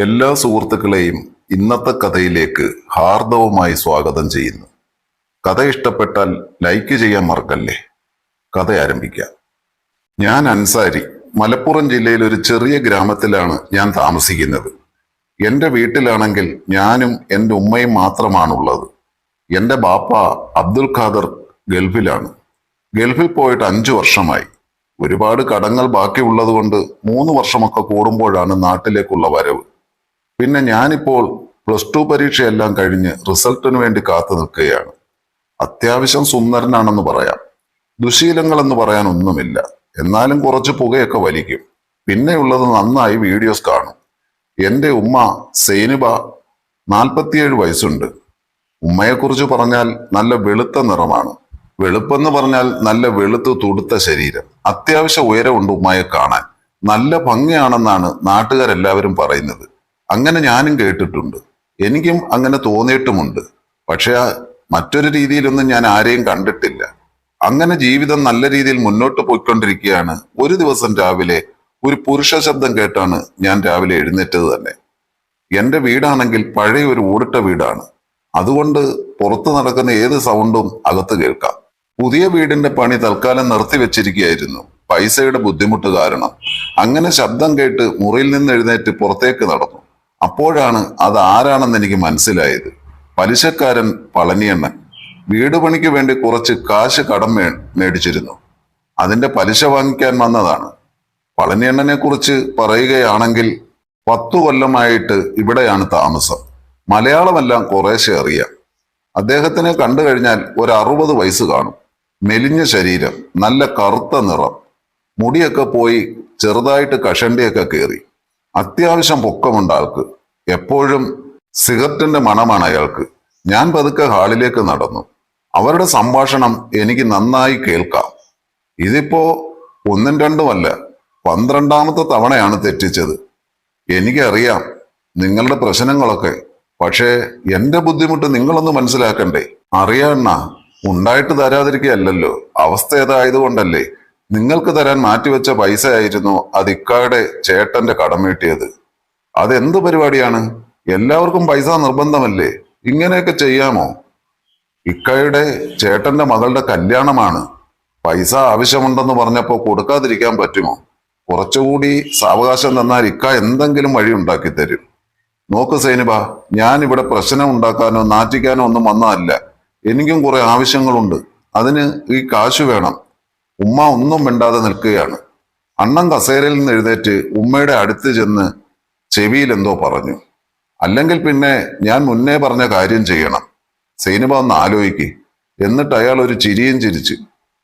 എല്ലാ സുഹൃത്തുക്കളെയും ഇന്നത്തെ കഥയിലേക്ക് ഹാർദവമായി സ്വാഗതം ചെയ്യുന്നു. കഥ ഇഷ്ടപ്പെട്ടാൽ ലൈക്ക് ചെയ്യാൻ മറക്കല്ലേ? കഥ ആരംഭിക്കാം. ഞാൻ അൻസാരി മലപ്പുറം ജില്ലയിൽ ഒരു ചെറിയ ഗ്രാമത്തിലാണ് ഞാൻ താമസിക്കുന്നത്. എന്റെ വീട്ടിലാണെങ്കിൽ ഞാനും എന്റെ ഉമ്മയും മാത്രമാണുള്ളത്. എന്റെ ബാപ്പ അബ്ദുൽ ഖാദർ ഗൾഫിലാണ്. ഗൾഫിൽ പോയിട്ട് അഞ്ചു വർഷമായി. ഒരുപാട് കടങ്ങൾ ബാക്കിയുള്ളത് കൊണ്ട് മൂന്ന് വർഷമൊക്കെ കൂടുമ്പോഴാണ് നാട്ടിലേക്കുള്ള വരവ്. പിന്നെ ഞാനിപ്പോൾ പ്ലസ് ടു പരീക്ഷയെല്ലാം കഴിഞ്ഞ് റിസൾട്ടിന് വേണ്ടി കാത്തു നിൽക്കുകയാണ്. അത്യാവശ്യം സുന്ദരനാണെന്ന് പറയാം. ദുശീലങ്ങൾ എന്ന് പറയാൻ ഒന്നുമില്ല എന്നാലും കുറച്ച് പുകയൊക്കെ വലിക്കും. പിന്നെയുള്ളത് നന്നായി വീഡിയോസ് കാണും. എന്റെ ഉമ്മ സൈനിബ നാൽപ്പത്തിയേഴ് വയസ്സുണ്ട്. ഉമ്മയെക്കുറിച്ച് പറഞ്ഞാൽ നല്ല വെളുത്ത നിറമാണ്. വെളുപ്പെന്ന് പറഞ്ഞാൽ നല്ല വെളുത്ത് തുടുത്ത ശരീരം. അത്യാവശ്യം ഉയരമുണ്ട് ഉമ്മയെ കാണാൻ. നല്ല ഭംഗിയാണെന്നാണ് നാട്ടുകാരെല്ലാവരും പറയുന്നത്. അങ്ങനെ ഞാനും കേട്ടിട്ടുണ്ട്. എനിക്കും അങ്ങനെ തോന്നിയിട്ടുമുണ്ട്. പക്ഷെ മറ്റൊരു രീതിയിലൊന്നും ഞാൻ ആരെയും കണ്ടിട്ടില്ല. അങ്ങനെ ജീവിതം നല്ല രീതിയിൽ മുന്നോട്ട് പോയിക്കൊണ്ടിരിക്കുകയാണ്. ഒരു ദിവസം രാവിലെ ഒരു പുരുഷ ശബ്ദം കേട്ടാണ് ഞാൻ രാവിലെ എഴുന്നേറ്റത് തന്നെ. എന്റെ വീടാണെങ്കിൽ പഴയ ഒരു ഓടിട്ട വീടാണ്. അതുകൊണ്ട് പുറത്ത് നടക്കുന്ന ഏത് സൗണ്ടും അകത്ത് കേൾക്കാം. പുതിയ വീടിന്റെ പണി തൽക്കാലം നിർത്തിവെച്ചിരിക്കുകയായിരുന്നു പൈസയുടെ ബുദ്ധിമുട്ട് കാരണം. അങ്ങനെ ശബ്ദം കേട്ട് മുറിയിൽ നിന്ന് എഴുന്നേറ്റ് പുറത്തേക്ക് നടന്നു. അപ്പോഴാണ് അത് ആരാണെന്ന് എനിക്ക് മനസ്സിലായത്. പലിശക്കാരൻ പളനിയണ്ണൻ വീട് പണിക്ക് വേണ്ടി കുറച്ച് കാശ് കടം മേടിച്ചിരുന്നു. അതിന്റെ പലിശ വാങ്ങിക്കാൻ വന്നതാണ്. പളനിയണ്ണനെ കുറിച്ച് പറയുകയാണെങ്കിൽ പത്തു കൊല്ലമായിട്ട് ഇവിടെയാണ് താമസം. മലയാളമെല്ലാം കുറേശ്ശെ അറിയാം. അദ്ദേഹത്തിനെ കണ്ടു കഴിഞ്ഞാൽ ഒരു അറുപത് വയസ്സ് കാണും. മെലിഞ്ഞ ശരീരം നല്ല കറുത്ത നിറം. മുടിയൊക്കെ പോയി ചെറുതായിട്ട് കഷണ്ടിയൊക്കെ കയറി അത്യാവശ്യം പൊക്കമുണ്ട് ആൾക്ക്. എപ്പോഴും സിഗരറ്റിന്റെ മണമാണ് അയാൾക്ക്. ഞാൻ പതുക്കെ ഹാളിലേക്ക് നടന്നു. അവരുടെ സംഭാഷണം എനിക്ക് നന്നായി കേൾക്കാം. ഇതിപ്പോ ഒന്നും രണ്ടുമല്ല പന്ത്രണ്ടാമത്തെ തവണയാണ് തെറ്റിച്ചത്. എനിക്കറിയാം നിങ്ങളുടെ പ്രശ്നങ്ങളൊക്കെ പക്ഷേ എന്റെ ബുദ്ധിമുട്ട് നിങ്ങളൊന്ന് മനസ്സിലാക്കണ്ടേ? അറിയാണ്ണ ഉണ്ടായിട്ട് തരാതിരിക്കുകയല്ലല്ലോ. അവസ്ഥ ഏതായതുകൊണ്ടല്ലേ നിങ്ങൾക്ക് തരാൻ മാറ്റിവെച്ച പൈസ ആയിരുന്നു അത് ഇക്കായുടെ ചേട്ടന്റെ കടം വീട്ടിയത്. അതെന്ത് പരിപാടിയാണ്? എല്ലാവർക്കും പൈസ നിർബന്ധമല്ലേ? ഇങ്ങനെയൊക്കെ ചെയ്യാമോ? ഇക്കയുടെ ചേട്ടന്റെ മകളുടെ കല്യാണമാണ്. പൈസ ആവശ്യമുണ്ടെന്ന് പറഞ്ഞപ്പോ കൊടുക്കാതിരിക്കാൻ പറ്റുമോ? കുറച്ചുകൂടി സാവകാശം തന്നാൽ ഇക്ക എന്തെങ്കിലും വഴി ഉണ്ടാക്കി തരും. നോക്ക് സൈനിബ ഞാൻ ഇവിടെ പ്രശ്നം ഉണ്ടാക്കാനോ നാറ്റിക്കാനോ ഒന്നും വന്നതല്ല. എനിക്കും കുറെ ആവശ്യങ്ങളുണ്ട്. അതിന് ഈ കാശ് വേണം. ഉമ്മ ഒന്നും മിണ്ടാതെ നിൽക്കുകയാണ്. അണ്ണൻ കസേരയിൽ നിന്ന് എഴുന്നേറ്റ് ഉമ്മയുടെ അടുത്ത് ചെന്ന് ചെവിയിൽ എന്തോ പറഞ്ഞു. അല്ലെങ്കിൽ പിന്നെ ഞാൻ മുന്നേ പറഞ്ഞ കാര്യം ചെയ്യണം. സൈനിമ ഒന്ന് ആലോചിക്ക്. എന്നിട്ട് അയാൾ ഒരു ചിരിയും ചിരിച്ച്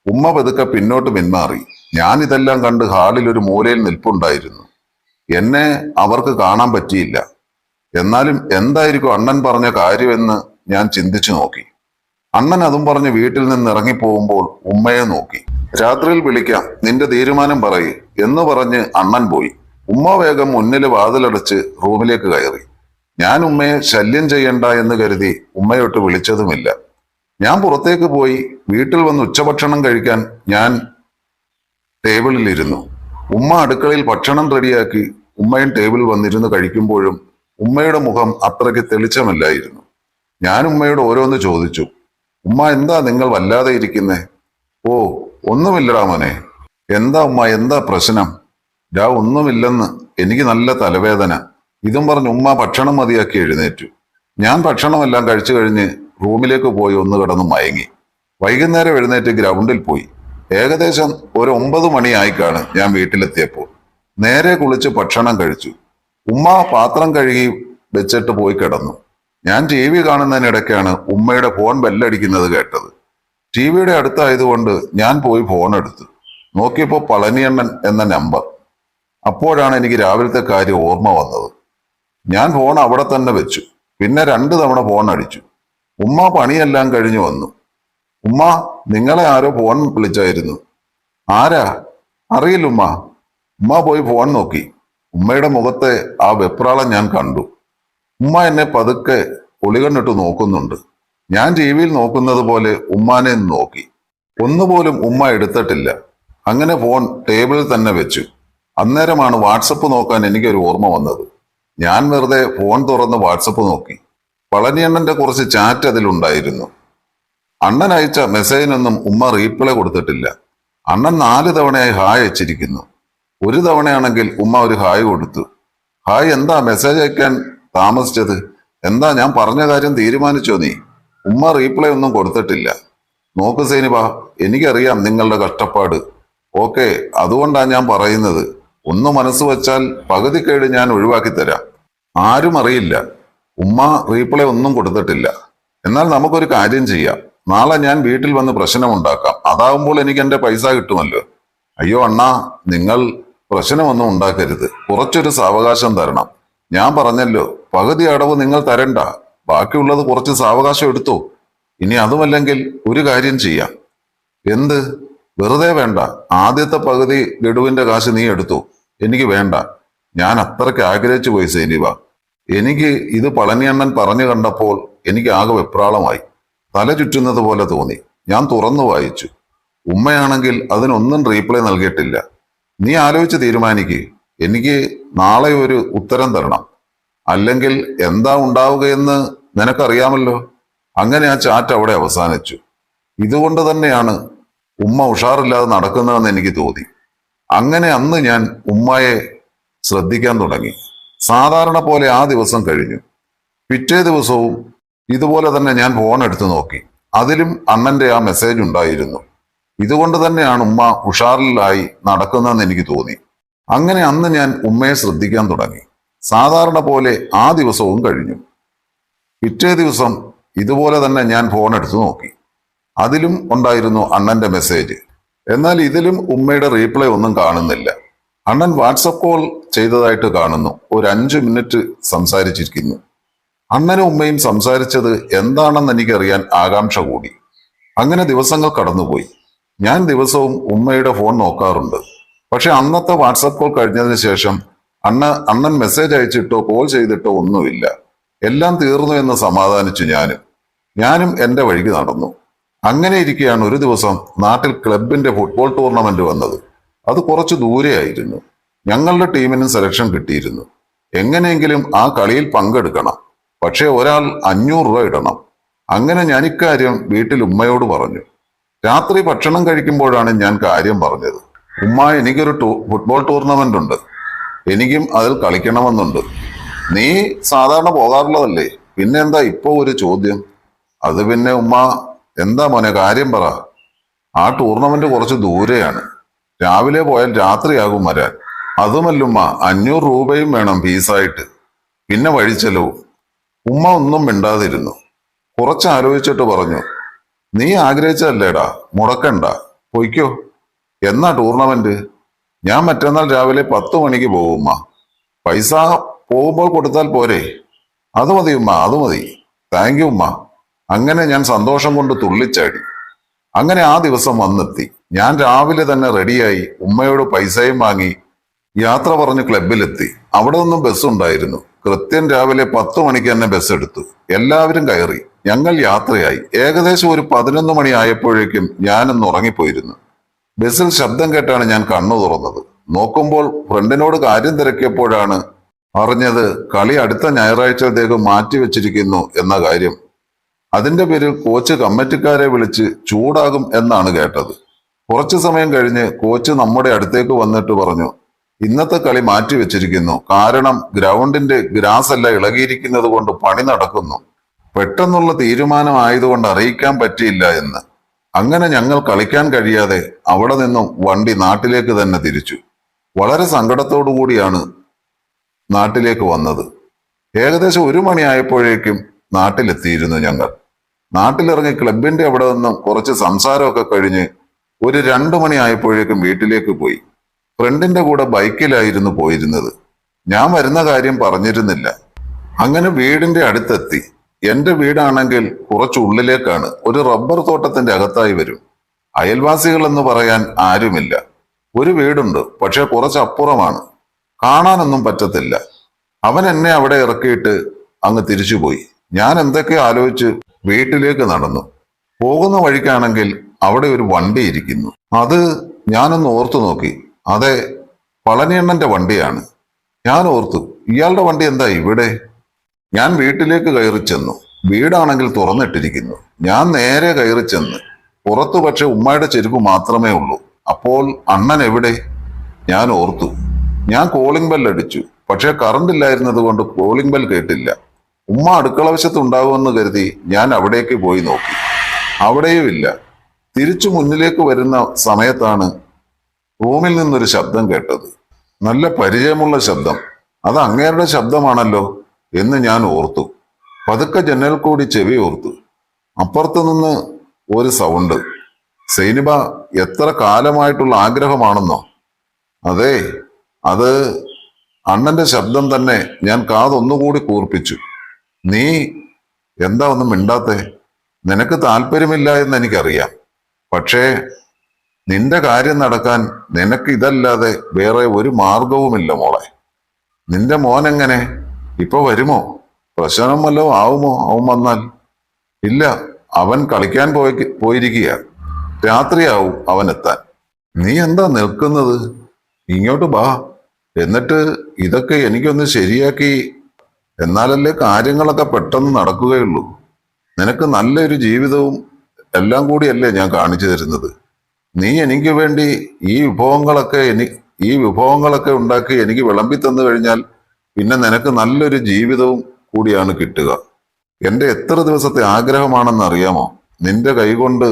ഉമ്മ പതുക്കെ പിന്നോട്ട് പിന്മാറി. ഞാൻ ഇതെല്ലാം കണ്ട് ഹാളിൽ ഒരു മൂലയിൽ നിൽപ്പുണ്ടായിരുന്നു. എന്നെ അവർക്ക് കാണാൻ പറ്റിയില്ല. എന്നാലും എന്തായിരിക്കും അണ്ണൻ പറഞ്ഞ കാര്യമെന്ന് ഞാൻ ചിന്തിച്ചു നോക്കി. അണ്ണൻ അതും പറഞ്ഞ് വീട്ടിൽ നിന്ന് ഇറങ്ങിപ്പോകുമ്പോൾ ഉമ്മയെ നോക്കി. രാത്രിയിൽ വിളിക്കാം. നിന്റെ തീരുമാനം പറയ്. എന്ന് പറഞ്ഞ് അണ്ണൻ പോയി. ഉമ്മ വേഗം മുന്നിൽ വാതിലടച്ച് റൂമിലേക്ക് കയറി. ഞാൻ ഉമ്മയെ ശല്യം ചെയ്യണ്ട എന്ന് കരുതി ഉമ്മയോട്ട് വിളിച്ചതുമില്ല. ഞാൻ പുറത്തേക്ക് പോയി വീട്ടിൽ വന്ന് ഉച്ചഭക്ഷണം കഴിക്കാൻ ഞാൻ ടേബിളിൽ ഇരുന്നു ഉമ്മ അടുക്കളയിൽ ഭക്ഷണം റെഡിയാക്കി ഉമ്മയും ടേബിൾ വന്നിരുന്ന് കഴിക്കുമ്പോഴും ഉമ്മയുടെ മുഖം അത്രയ്ക്ക് തെളിച്ചമല്ലായിരുന്നു. ഞാൻ ഉമ്മയോട് ഓരോന്ന് ചോദിച്ചു. ഉമ്മ എന്താ നിങ്ങൾ വല്ലാതെ ഇരിക്കുന്നേ? ഓ ഒന്നുമില്ലടാ മോനെ എന്താ ഉമ്മ എന്താ പ്രശ്നം? ഡാ ഒന്നുമില്ലെന്ന്. എനിക്ക് നല്ല തലവേദന. ഇതും പറഞ്ഞ് ഉമ്മ ഭക്ഷണം മതിയാക്കി എഴുന്നേറ്റു. ഞാൻ ഭക്ഷണമെല്ലാം കഴിച്ചു കഴിഞ്ഞ് റൂമിലേക്ക് പോയി ഒന്ന് കിടന്ന് മയങ്ങി. വൈകുന്നേരം എഴുന്നേറ്റ് ഗ്രൗണ്ടിൽ പോയി. ഏകദേശം ഒരു ഒമ്പത് മണിയായിക്കാണ് ഞാൻ വീട്ടിലെത്തിയപ്പോൾ. നേരെ കുളിച്ച് ഭക്ഷണം കഴിച്ചു. ഉമ്മ പാത്രം കഴുകി വെച്ചിട്ട് പോയി കിടന്നു. ഞാൻ ടി വി കാണുന്നതിനിടയ്ക്കാണ് ഉമ്മയുടെ ഫോൺ ബെല്ലടിക്കുന്നത് കേട്ടത്. ടി വിയുടെ അടുത്തായതുകൊണ്ട് ഞാൻ പോയി ഫോൺ എടുത്തു. നോക്കിയപ്പോൾ പളനിയണ്ണൻ എന്ന നമ്പർ അപ്പോഴാണ് എനിക്ക് രാവിലത്തെ കാര്യം ഓർമ്മ വന്നത്. ഞാൻ ഫോൺ അവിടെ തന്നെ വെച്ചു. പിന്നെ രണ്ടു തവണ ഫോൺ അടിച്ചു. ഉമ്മ പണിയെല്ലാം കഴിഞ്ഞു വന്നു. ഉമ്മ നിങ്ങളെ ആരോ ഫോൺ വിളിച്ചായിരുന്നു. ആരാ? അറിയില്ല ഉമ്മ. ഉമ്മ പോയി ഫോൺ നോക്കി. ഉമ്മയുടെ മുഖത്തെ ആ വെപ്രാളം ഞാൻ കണ്ടു. ഉമ്മ എന്നെ പതുക്കെ ഒളികണ്ണിട്ട് നോക്കുന്നുണ്ട്. ഞാൻ ടി വിയിൽ നോക്കുന്നത് പോലെ ഉമ്മാനെ നോക്കി. ഒന്നുപോലും ഉമ്മ എടുത്തിട്ടില്ല. അങ്ങനെ ഫോൺ ടേബിളിൽ തന്നെ വെച്ചു. അന്നേരമാണ് വാട്സപ്പ് നോക്കാൻ എനിക്കൊരു ഓർമ്മ വന്നത്. ഞാൻ വെറുതെ ഫോൺ തുറന്ന് വാട്സപ്പ് നോക്കി. പളനിയണ്ണന്റെ കുറച്ച് ചാറ്റ് അതിലുണ്ടായിരുന്നു. അണ്ണൻ അയച്ച മെസ്സേജിനൊന്നും ഉമ്മ റീപ്ലൈ കൊടുത്തിട്ടില്ല. അണ്ണൻ നാല് തവണയായി ഹായ് അയച്ചിരിക്കുന്നു. ഒരു തവണയാണെങ്കിൽ ഉമ്മ ഒരു ഹായ് കൊടുത്തു. ഹായ് എന്താ മെസ്സേജ് അയക്കാൻ താമസിച്ചത്? എന്താ ഞാൻ പറഞ്ഞ കാര്യം തീരുമാനിച്ചോ നീ? ഉമ്മ റീപ്ലൈ ഒന്നും കൊടുത്തിട്ടില്ല. നോക്ക് സൈനിബ എനിക്കറിയാം നിങ്ങളുടെ കഷ്ടപ്പാട്. ഓക്കെ അതുകൊണ്ടാണ് ഞാൻ പറയുന്നത്. ഒന്ന് മനസ്സ് വച്ചാൽ പകുതി കേട് ഞാൻ ഒഴിവാക്കി തരാം. ആരും അറിയില്ല. ഉമ്മ റീപ്ലൈ ഒന്നും കൊടുത്തിട്ടില്ല. എന്നാൽ നമുക്കൊരു കാര്യം ചെയ്യാം. നാളെ ഞാൻ വീട്ടിൽ വന്ന് പ്രശ്നമുണ്ടാക്കാം. അതാവുമ്പോൾ എനിക്ക് എന്റെ പൈസ കിട്ടുമല്ലോ. അയ്യോ അണ്ണാ നിങ്ങൾ പ്രശ്നമൊന്നും ഉണ്ടാക്കരുത്. കുറച്ചൊരു സാവകാശം തരണം. ഞാൻ പറഞ്ഞല്ലോ പകുതി അടവ് നിങ്ങൾ തരണ്ട. ബാക്കിയുള്ളത് കുറച്ച് സാവകാശം എടുത്തോ. ഇനി അതുമല്ലെങ്കിൽ ഒരു കാര്യം ചെയ്യാം. എന്ത്? വെറുതെ വേണ്ട. ആദ്യത്തെ പകുതി ഗഡുവിന്റെ കാശ് നീ എടുത്തു. എനിക്ക് വേണ്ട. ഞാൻ അത്രയ്ക്ക് ആഗ്രഹിച്ചു പോയി സൈനിവ എനിക്ക് ഇത് പളനിയണ്ണൻ പറഞ്ഞു കണ്ടപ്പോൾ എനിക്ക് ആകെ വെപ്രാളമായി. തല ചുറ്റുന്നത് പോലെ തോന്നി. ഞാൻ തുറന്നു വായിച്ചു. ഉമ്മയാണെങ്കിൽ അതിനൊന്നും റീപ്ലൈ നൽകിയിട്ടില്ല. നീ ആലോചിച്ച് തീരുമാനിക്ക്. എനിക്ക് നാളെ ഒരു ഉത്തരം തരണം. അല്ലെങ്കിൽ എന്താ ഉണ്ടാവുകയെന്ന് നിനക്കറിയാമല്ലോ അങ്ങനെ ആ ചാറ്റ് അവിടെ അവസാനിച്ചു. ഇതുകൊണ്ട് തന്നെയാണ് ഉമ്മ ഉഷാറില്ലാതെ നടക്കുന്നതെന്ന് എനിക്ക് തോന്നി. അങ്ങനെ അന്ന് ഞാൻ ഉമ്മയെ ശ്രദ്ധിക്കാൻ തുടങ്ങി. സാധാരണ പോലെ ആ ദിവസം കഴിഞ്ഞു. പിറ്റേ ദിവസവും ഇതുപോലെ തന്നെ ഞാൻ ഫോൺ എടുത്തു നോക്കി. അതിലും അണ്ണന്റെ ആ മെസ്സേജ് ഉണ്ടായിരുന്നു. ഇതുകൊണ്ട് തന്നെയാണ് ഉമ്മ ഉഷാറിലായി നടക്കുന്നതെന്ന് എനിക്ക് തോന്നി. അങ്ങനെ അന്ന് ഞാൻ ഉമ്മയെ ശ്രദ്ധിക്കാൻ തുടങ്ങി. സാധാരണ പോലെ ആ ദിവസവും കഴിഞ്ഞു. പിറ്റേ ദിവസം ഇതുപോലെ തന്നെ ഞാൻ ഫോൺ എടുത്തു നോക്കി. അതിലും ഉണ്ടായിരുന്നു അണ്ണന്റെ മെസ്സേജ് എന്നാൽ ഇതിലും ഉമ്മയുടെ റീപ്ലൈ ഒന്നും കാണുന്നില്ല. അണ്ണൻ വാട്സപ്പ് കോൾ ചെയ്തതായിട്ട് കാണുന്നു. ഒരു അഞ്ചു മിനിറ്റ് സംസാരിച്ചിരിക്കുന്നു. അണ്ണനും ഉമ്മയും സംസാരിച്ചത് എന്താണെന്ന് എനിക്കറിയാൻ ആകാംക്ഷ കൂടി. അങ്ങനെ ദിവസങ്ങൾ കടന്നുപോയി. ഞാൻ ദിവസവും ഉമ്മയുടെ ഫോൺ നോക്കാറുണ്ട്. പക്ഷെ അന്നത്തെ വാട്സപ്പ് കോൾ കഴിഞ്ഞതിന് ശേഷം അണ്ണ അണ്ണൻ മെസ്സേജ് അയച്ചിട്ടോ കോൾ ചെയ്തിട്ടോ ഒന്നുമില്ല. എല്ലാം തീർന്നു എന്ന് സമാധാനിച്ചു ഞാനും. ഞാനും എന്റെ വഴിക്ക് നടന്നു. അങ്ങനെ ഇരിക്കെയാണ് ഒരു ദിവസം നാട്ടിൽ ക്ലബിന്റെ ഫുട്ബോൾ ടൂർണമെന്റ് വന്നത്. അത് കുറച്ച് ദൂരെയായിരുന്നു ഞങ്ങളുടെ ടീമിനും സെലക്ഷൻ കിട്ടിയിരുന്നു. എങ്ങനെയെങ്കിലും ആ കളിയിൽ പങ്കെടുക്കണം. പക്ഷേ ഒരാൾ അഞ്ഞൂറ് രൂപ ഇടണം. അങ്ങനെ ഞാൻ ഇക്കാര്യം വീട്ടിൽ ഉമ്മയോട് പറഞ്ഞു. രാത്രി ഭക്ഷണം കഴിക്കുമ്പോഴാണ് ഞാൻ കാര്യം പറഞ്ഞത്. ഉമ്മ എനിക്കൊരു ഫുട്ബോൾ ടൂർണമെന്റ് ഉണ്ട്. എനിക്കും അതിൽ കളിക്കണമെന്നുണ്ട്. നീ സാധാരണ പോകാറുള്ളതല്ലേ? പിന്നെ എന്താ ഇപ്പോ ഒരു ചോദ്യം? അത് പിന്നെ ഉമ്മ എന്താ മോനെ കാര്യം പറ. ആ ടൂർണമെന്റ് കുറച്ച് ദൂരെയാണ്. രാവിലെ പോയാൽ രാത്രിയാകും വരാൻ. അതുമല്ലുമ്മ അഞ്ഞൂറ് രൂപയും വേണം ഫീസായിട്ട് പിന്നെ വഴിച്ചെലവും ഉമ്മ ഒന്നും മിണ്ടാതിരുന്നു. കുറച്ച് ആലോചിച്ചിട്ട് പറഞ്ഞു നീ ആഗ്രഹിച്ചല്ലേടാ മുടക്കണ്ട. പൊയ്ക്കോ. എന്നാ ടൂർണമെന്റ് ഞാൻ മറ്റന്നാൾ രാവിലെ പത്ത് മണിക്ക് പോകും ഉമ്മ. പൈസ പോകുമ്പോൾ കൊടുത്താൽ പോരെ. അത് മതി ഉമ്മ അത് മതി. താങ്ക് യു ഉമ്മ. അങ്ങനെ ഞാൻ സന്തോഷം കൊണ്ട് തുള്ളിച്ചാടി. അങ്ങനെ ആ ദിവസം വന്നെത്തി. ഞാൻ രാവിലെ തന്നെ റെഡിയായി ഉമ്മയോട് പൈസയും വാങ്ങി യാത്ര പറഞ്ഞ് ക്ലബിലെത്തി അവിടെ നിന്നും ബസ് ഉണ്ടായിരുന്നു. കൃത്യം രാവിലെ പത്ത് മണിക്ക് തന്നെ ബസ് എടുത്തു. എല്ലാവരും കയറി. ഞങ്ങൾ യാത്രയായി. ഏകദേശം ഒരു പതിനൊന്ന് മണി ആയപ്പോഴേക്കും ഞാനൊന്ന് ഉറങ്ങിപ്പോയിരുന്നു. ബസ്സിൽ ശബ്ദം കേട്ടാണ് ഞാൻ കണ്ണു തുറന്നത്. നോക്കുമ്പോൾ ഫ്രണ്ടിനോട് കാര്യം തിരക്കിയപ്പോഴാണ് അറിഞ്ഞത് കളി അടുത്ത ഞായറാഴ്ചത്തേക്ക് മാറ്റിവെച്ചിരിക്കുന്നു എന്ന കാര്യം. അതിന്റെ പേരിൽ കോച്ച് കമ്മിറ്റിക്കാരെ വിളിച്ച് ചൂടാകും എന്നാണ് കേട്ടത്. കുറച്ചു സമയം കഴിഞ്ഞ് കോച്ച് നമ്മുടെ അടുത്തേക്ക് വന്നിട്ട് പറഞ്ഞു ഇന്നത്തെ കളി മാറ്റിവെച്ചിരിക്കുന്നു കാരണം ഗ്രൗണ്ടിന്റെ ഗ്രാസ് അല്ല ഇളകിയിരിക്കുന്നത് കൊണ്ട് പണി നടക്കുന്നു. പെട്ടെന്നുള്ള തീരുമാനം ആയതുകൊണ്ട് അറിയിക്കാൻ പറ്റിയില്ല എന്ന്. അങ്ങനെ ഞങ്ങൾ കളിക്കാൻ കഴിയാതെ അവിടെ നിന്നും വണ്ടി നാട്ടിലേക്ക് തന്നെ തിരിച്ചു. വളരെ സങ്കടത്തോടു കൂടിയാണ് നാട്ടിലേക്ക് വന്നത്. ഏകദേശം ഒരു മണിയായപ്പോഴേക്കും നാട്ടിലെത്തിയിരുന്നു ഞങ്ങൾ. നാട്ടിലിറങ്ങി ക്ലബിന്റെ അവിടെ നിന്നും കുറച്ച് സംസാരമൊക്കെ കഴിഞ്ഞ് ഒരു രണ്ടു മണിയായപ്പോഴേക്കും വീട്ടിലേക്ക് പോയി. ഫ്രണ്ടിന്റെ കൂടെ ബൈക്കിലായിരുന്നു പോയിരുന്നത്. ഞാൻ വരുന്ന കാര്യം പറഞ്ഞിരുന്നില്ല. അങ്ങനെ വീടിന്റെ അടുത്തെത്തി. എന്റെ വീടാണെങ്കിൽ കുറച്ചുള്ളിലേക്കാണ് ഒരു റബ്ബർ തോട്ടത്തിന്റെ അകത്തായി വരും. അയൽവാസികൾ എന്ന് പറയാൻ ആരുമില്ല. ഒരു വീടുണ്ട് പക്ഷെ കുറച്ച് അപ്പുറമാണ് കാണാനൊന്നും പറ്റത്തില്ല. അവൻ എന്നെ അവിടെ ഇറക്കിയിട്ട് അങ്ങ് തിരിച്ചുപോയി. ഞാൻ എന്തൊക്കെ ആലോചിച്ച് വീട്ടിലേക്ക് നടന്നു. പോകുന്ന വഴിക്കാണെങ്കിൽ അവിടെ ഒരു വണ്ടി ഇരിക്കുന്നു. അത് ഞാനൊന്ന് ഓർത്തു നോക്കി. അതെ പളനിയണ്ണന്റെ വണ്ടിയാണ്. ഞാൻ ഓർത്തു ഇയാളുടെ വണ്ടി എന്താ ഇവിടെ? ഞാൻ വീട്ടിലേക്ക് കയറി ചെന്നു. വീടാണെങ്കിൽ തുറന്നിട്ടിരിക്കുന്നു. ഞാൻ നേരെ കയറി ചെന്ന്. പുറത്തു പക്ഷെ ഉമ്മയുടെ ചെരുപ്പ് മാത്രമേ ഉള്ളൂ. അപ്പോൾ അണ്ണൻ എവിടെ? ഞാൻ ഓർത്തു. ഞാൻ കോളിംഗ് ബെൽ അടിച്ചു. പക്ഷെ കറണ്ട് ഇല്ലായിരുന്നത് കൊണ്ട് കോളിംഗ് ബെൽ കേട്ടില്ല. ഉമ്മ അടുക്കള വശത്ത് ഉണ്ടാകുമെന്ന് കരുതി ഞാൻ അവിടേക്ക് പോയി നോക്കി. അവിടെയുമില്ല തിരിച്ചു മുന്നിലേക്ക് വരുന്ന സമയത്താണ് റൂമിൽ നിന്നൊരു ശബ്ദം കേട്ടത്. നല്ല പരിചയമുള്ള ശബ്ദം. അത് അങ്ങേരുടെ ശബ്ദമാണല്ലോ എന്ന് ഞാൻ ഓർത്തു. പതുക്കെ ജനൽ കൂടി ചെവി ഓർത്തു. അപ്പുറത്തു നിന്ന് ഒരു സൗണ്ട് സൈനിബ എത്ര കാലമായിട്ടുള്ള ആഗ്രഹമാണെന്നോ? അതെ അത് അണ്ണന്റെ ശബ്ദം തന്നെ ഞാൻ കാതൊന്നുകൂടി കൂർപ്പിച്ചു. നീ എന്താ ഒന്നും മിണ്ടാത്തെ? നിനക്ക് താല്പര്യമില്ല എന്ന് എനിക്കറിയാം. പക്ഷേ നിന്റെ കാര്യം നടക്കാൻ നിനക്ക് ഇതല്ലാതെ വേറെ ഒരു മാർഗവുമില്ല മോളെ. നിന്റെ മോൻ എങ്ങനെ? ഇപ്പൊ വരുമോ? പ്രശ്നം വല്ലതും ആവുമോ? അവൻ വന്നാൽ? ഇല്ല അവൻ കളിക്കാൻ പോയി പോയിരിക്കുക രാത്രിയാവും അവൻ എത്താൻ. നീ എന്താ നിൽക്കുന്നത്? ഇങ്ങോട്ട് ബാ എന്നിട്ട് ഇതൊക്കെ എനിക്കൊന്ന് ശരിയാക്കി എന്നാലല്ലേ കാര്യങ്ങളൊക്കെ പെട്ടെന്ന് നടക്കുകയുള്ളൂ. നിനക്ക് നല്ലൊരു ജീവിതവും എല്ലാം കൂടിയല്ലേ ഞാൻ കാണിച്ചു തരുന്നത്. നീ എനിക്ക് വേണ്ടി ഈ വിഭവങ്ങളൊക്കെ എനി ഈ വിഭവങ്ങളൊക്കെ ഉണ്ടാക്കി എനിക്ക് വിളമ്പി തന്നു കഴിഞ്ഞാൽ പിന്നെ നിനക്ക് നല്ലൊരു ജീവിതവും കൂടിയാണ് കിട്ടുക. എന്റെ എത്ര ദിവസത്തെ ആഗ്രഹമാണെന്ന് അറിയാമോ? നിന്റെ കൈകൊണ്ട്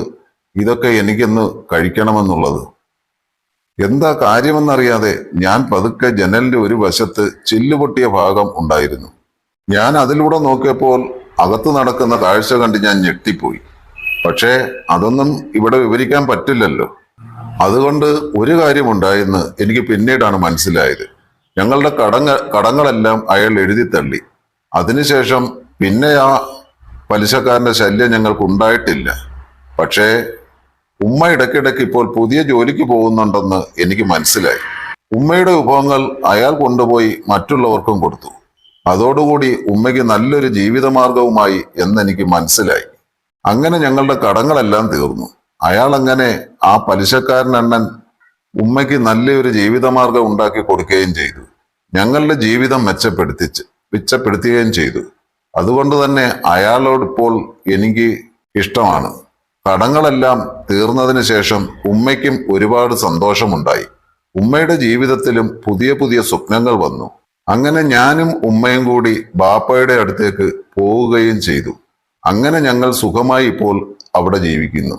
ഇതൊക്കെ എനിക്കൊന്ന് കഴിക്കണമെന്നുള്ളത്. എന്താ കാര്യമെന്നറിയാതെ ഞാൻ പതുക്കെ ജനലിന്റെ ഒരു വശത്ത് ചില്ലുപൊട്ടിയ ഭാഗം ഉണ്ടായിരുന്നു. ഞാൻ അതിലൂടെ നോക്കിയപ്പോൾ അകത്ത് നടക്കുന്ന കാഴ്ച കണ്ട് ഞാൻ ഞെട്ടിപ്പോയി. പക്ഷേ അതൊന്നും ഇവിടെ വിവരിക്കാൻ പറ്റില്ലല്ലോ. അതുകൊണ്ട് ഒരു കാര്യമുണ്ടായെന്ന് എനിക്ക് പിന്നീടാണ് മനസ്സിലായത്. ഞങ്ങളുടെ കടങ്ങ കടങ്ങളെല്ലാം അയാൾ എഴുതി തള്ളി. അതിനുശേഷം പിന്നെ ആ പലിശക്കാരന്റെ ശല്യം ഞങ്ങൾക്കുണ്ടായിട്ടില്ല. പക്ഷേ ഉമ്മ ഇടയ്ക്കിടയ്ക്ക് ഇപ്പോൾ പുതിയ ജോലിക്ക് പോകുന്നുണ്ടെന്ന് എനിക്ക് മനസ്സിലായി. ഉമ്മയുടെ വിഭവങ്ങൾ അയാൾ കൊണ്ടുപോയി മറ്റുള്ളവർക്കും കൊടുത്തു. അതോടുകൂടി ഉമ്മയ്ക്ക് നല്ലൊരു ജീവിതമാർഗവുമായി എന്നെനിക്ക് മനസ്സിലായി. അങ്ങനെ ഞങ്ങളുടെ കടങ്ങളെല്ലാം തീർന്നു. അയാൾ അങ്ങനെ ആ പലിശക്കാരനണ്ണൻ ഉമ്മയ്ക്ക് നല്ലൊരു ജീവിതമാർഗം ഉണ്ടാക്കി കൊടുക്കുകയും ചെയ്തു. ഞങ്ങളുടെ ജീവിതം മെച്ചപ്പെടുത്തിച്ച് മെച്ചപ്പെടുത്തുകയും ചെയ്തു. അതുകൊണ്ട് തന്നെ അയാളോട് ഇപ്പോൾ എനിക്ക് ഇഷ്ടമാണ്. കടങ്ങളെല്ലാം തീർന്നതിന് ശേഷം ഉമ്മയ്ക്കും ഒരുപാട് സന്തോഷമുണ്ടായി. ഉമ്മയുടെ ജീവിതത്തിലും പുതിയ പുതിയ സ്വപ്നങ്ങൾ വന്നു. അങ്ങനെ ഞാനും ഉമ്മയും കൂടി ബാപ്പയുടെ അടുത്തേക്ക് പോവുകയും ചെയ്തു. അങ്ങനെ ഞങ്ങൾ സുഖമായി ഇപ്പോൾ അവിടെ ജീവിക്കുന്നു.